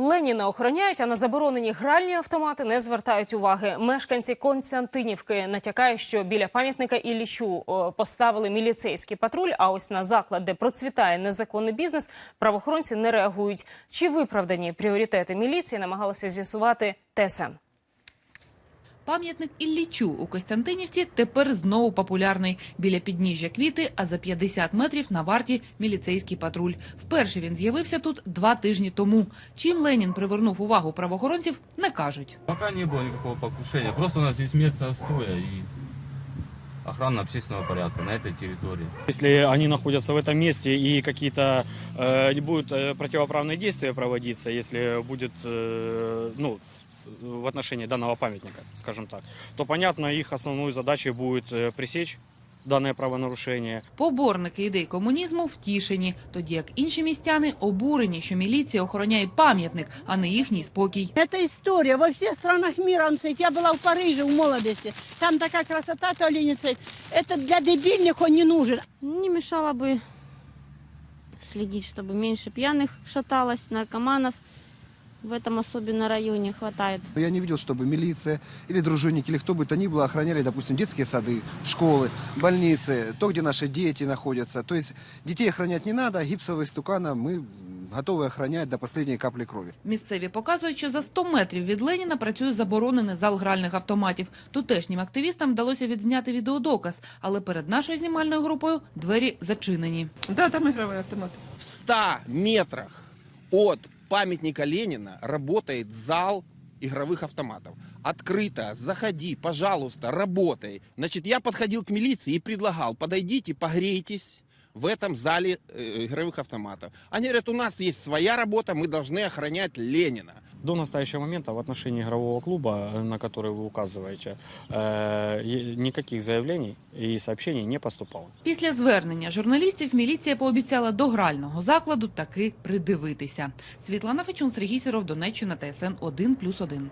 Леніна охороняють, а на заборонені гральні автомати не звертають уваги. Мешканці Константинівки натякають, що біля пам'ятника Іллічу поставили міліцейський патруль. А ось на заклад, де процвітає незаконний бізнес, правоохоронці не реагують. Чи виправдані пріоритети міліції намагалися з'ясувати ТСН. Пам'ятник Іллічу у Костянтинівці тепер знову популярний. Біля підніжжя квіти, а за 50 метрів на варті міліцейський патруль. Вперше він з'явився тут два тижні тому. Чим Ленін привернув увагу правоохоронців, не кажуть. Пока не было никакого покушения. Просто у нас здесь место стоя и охрана общественного порядка на этой территории. Если они находятся в этом месте и какие-то э, не будут э, противоправные действия проводиться, если будет э, ну, в отношении данного памятника, скажем так, то понятно, их основной задачей будет э, пресечь данное правонарушение. Поборники ідей комунізму втішені, тоді як інші містяни обурені, що міліція охороняє пам'ятник, а не їхній спокій. Это история во всех странах мира. Он стоит. Я была в Париже в молодости. Там такая красота туалетный стоит. Это для дебильных он не нужен. Не мешало бы следить, чтобы меньше пьяных шаталось, наркоманов. В этом особенно районе хватает. Я не видел, чтобы милиция или дружинники, или кто бы то ни было охраняли, допустим, детские сады, школы, больницы, то, где наши дети находятся. То есть детей охранять не надо, а гипсовые стукана мы готовы охранять до последней капли крови. Місцеві показують, що за 100 метрів від Леніна працює заборонений зал гральних автоматів. Тутешнім активістам вдалося відзняти відеодоказ, але перед нашою знімальною групою двері зачинені. Да, там игровые автоматы. В 100 метрах от памятника Ленина работает зал игровых автоматов. Открыто, заходи, пожалуйста, работай. Значит, я подходил к милиции и предлагал, подойдите, погрейтесь в этом зале э, игровых автоматов. Они говорят, у нас есть своя работа, мы должны охранять Ленина. До настоящего момента в отношении игрового клуба, э, на который вы указываете, э, е- никаких заявлений и сообщений не поступало. Після звернення журналістів міліція пообіцяла до грального закладу таки придивитися. Світлана Фечун, Сергій Сіров, Донеччина, ТСН 1+,1.